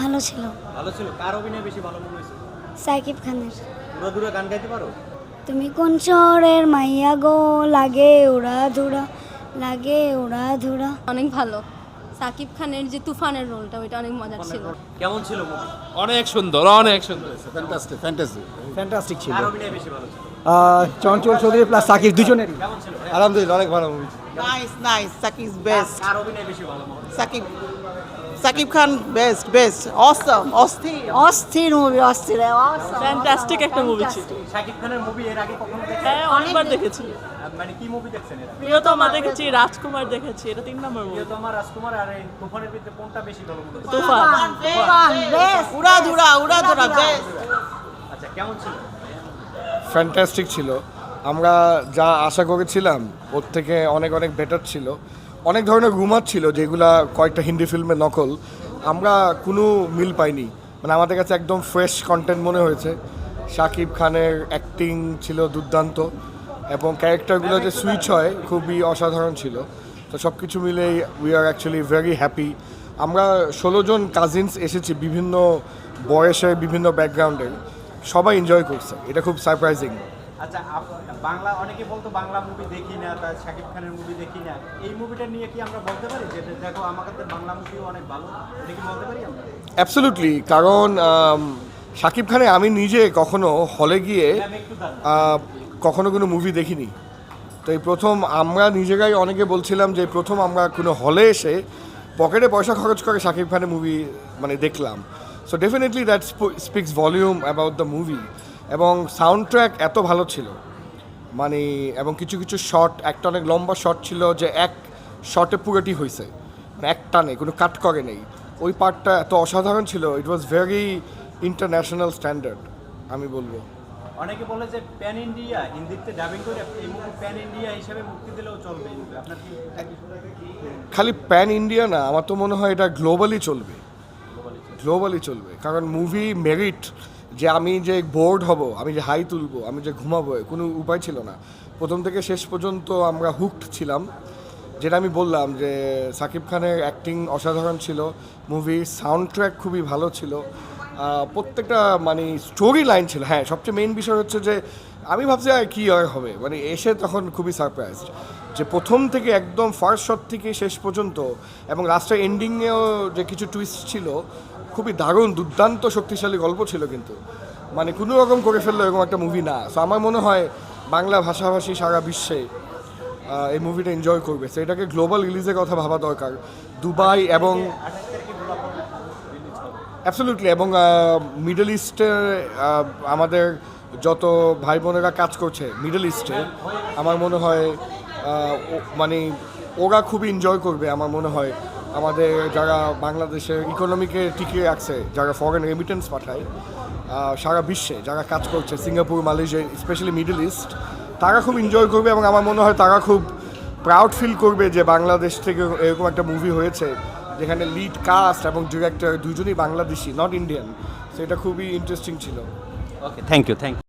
ভালো ছিল। ভালো ছিল? কার অভিনয় বেশি ভালো মনে হয়েছে? সাকিব খানের। পুরো দূরে গান গাইতে পারো? তুমি কোন শহরের মাইয়া গো? লাগে ওরা ধুরা লাগে ওরা ধুরা। অনেক ভালো। সাকিব খানের যে তুফানের রোলটা ওইটা অনেক মজার ছিল। কেমন ছিল মুভি অনেক সুন্দর অনেক সুন্দর। ফ্যান্টাস্টিক ফ্যান্টাসি ফ্যান্টাস্টিক ছিল। কার অভিনয় বেশি ভালো ছিল? চঞ্চল চৌধুরী প্লাস সাকিব দুজনেরই। কেমন ছিল? আলহামদুলিল্লাহ অনেক ভালো movie Nice, nice. Sakib's best. কার অভিনয় বেশি ভালো মনে হয়েছে? Sakib. Sakib Khan, best, best. অস্থির অস্থির মুভি অস্থির awesome. ফ্যান্টাস্টিক একটা মুভি ছিল শাকিব খানের মুভি এর আগে কখনো দেখেছেন হ্যাঁ অনেকবার দেখেছি মানে কি মুভি দেখছেন? প্রিয়তমা দেখেছি রাজকুমার দেখেছি এটা তিন নম্বর মুভি প্রিয়তমা রাজকুমার আর এই তুফানের ভিতরে কোনটা বেশি ভালো মনে হয়েছে? তুফান উড়া ধুরা উড়া ধুরা বেস্ট আচ্ছা কেমন ছিল ফ্যান্টাস্টিক ছিল আমরা যা আশা করেছিলাম, ওর থেকে অনেক অনেক বেটার ছিল। অনেক ধরনের রুমার ছিল যেগুলা কয়েকটা হিন্দি ফিল্মে নকল। আমরা কোনো মিল পাইনি। মানে আমাদের কাছে একদম ফ্রেশ কন্টেন্ট মনে হয়েছে। শাকিব খানের অ্যাক্টিং ছিল দুর্দান্ত এবং ক্যারেক্টারগুলো যে সুইচ হয় খুবই অসাধারণ ছিল। তো সব কিছু মিলেই we are actually very happy আমরা ষোলো জন কাজিনস এসেছি বিভিন্ন বয়সের বিভিন্ন ব্যাকগ্রাউন্ডের সবাই এনজয় করছে। এটা খুব সারপ্রাইজিং আচ্ছা বাংলা অনেকে বলতো বাংলা মুভি দেখি না তার শাকিব খানের মুভি দেখি না। এই মুভিটা নিয়ে কি আমরা বলতে পারি যে দেখো আমাদের বাংলা মুভিও অনেক ভালো এটা কি বলতে পারি আমরা? অ্যাবসলুটলি কারণ শাকিব খানে আমি নিজে কখনো হলে গিয়ে। আহ, কখনো কোনো মুভি দেখিনি। তো এই প্রথম আমরা নিজেরাই অনেকে বলছিলাম যে প্রথম আমরা কোনো হলে এসে পকেটে পয়সা খরচ করে শাকিব খানের মুভি মানে দেখলাম। So definitely that speaks volume about the movie এবং সাউন্ড ট্র্যাক এত ভালো ছিল। মানে এবং কিছু কিছু শট একটা অনেক লম্বা শট ছিল যে এক শটে পুরোটি হয়েছে মানে এক টানে কোনো কাট করে নেই। ওই পার্টটা এত অসাধারণ ছিল it was very international standard আমি বলব। অনেকে বলে যে প্যান ইন্ডিয়া হিন্দিতে ডাবিং করে এই মুভি প্যান ইন্ডিয়া হিসেবে মুক্তি দিলেও চলবে। আপনার খালি প্যান ইন্ডিয়া না আমার তো মনে হয় এটা গ্লোবালি চলবে। গ্লোবালি চলবে। কারণ মুভি মেরিট যে আমি যে বোর্ড হব, আমি যে হাই তুলবো, আমি যে ঘুমাবো কোনো উপায় ছিল না। প্রথম থেকে শেষ পর্যন্ত আমরা হুকড ছিলাম। যেটা আমি বললাম যে সাকিব খানের অ্যাক্টিং অসাধারণ ছিল মুভির সাউন্ড ট্র্যাক খুবই ভালো ছিল। প্রত্যেকটা মানে স্টোরি লাইন ছিল। হ্যাঁ সবচেয়ে মেইন বিষয় হচ্ছে যে, আমি ভাবছি আর কী আর হবে? মানে এসে তখন খুবই সারপ্রাইজ যে প্রথম থেকে একদম ফার্স্ট শট থেকে শেষ পর্যন্ত এবং লাস্টের এন্ডিংয়েও যে কিছু টুইস্ট ছিল, খুবই দারুণ, দুর্দান্ত শক্তিশালী গল্প ছিল কিন্তু। মানে কোনো রকম করে ফেলল এরকম একটা মুভি না। সো আমার মনে হয় বাংলা ভাষাভাষী সারা বিশ্বে এই মুভিটা এনজয় করবে। সো এটাকে গ্লোবাল রিলিজের কথা ভাবা দরকার। দুবাই এবং অ্যাবসলিউটলি এবং মিডল ইস্টে আমাদের যত ভাই বোনেরা কাজ করছে মিডল ইস্টে আমার মনে হয় মানে ওরা খুবই এনজয় করবে আমার মনে হয়। আমাদের যারা বাংলাদেশের ইকোনমিকে টিকিয়ে রাখছে, যারা ফরেন রেমিটেন্স পাঠায় সারা বিশ্বে যারা কাজ করছে Singapore Malaysia specially Middle East তারা খুব এনজয় করবে এবং আমার মনে হয় তারা খুব প্রাউড ফিল করবে যে বাংলাদেশ থেকে এরকম একটা মুভি হয়েছে। যেখানে লিড কাস্ট এবং ডিরেক্টর দুজনই বাংলাদেশি নট ইন্ডিয়ান সেটা খুবই ইন্টারেস্টিং ছিল। Okay thank you thank you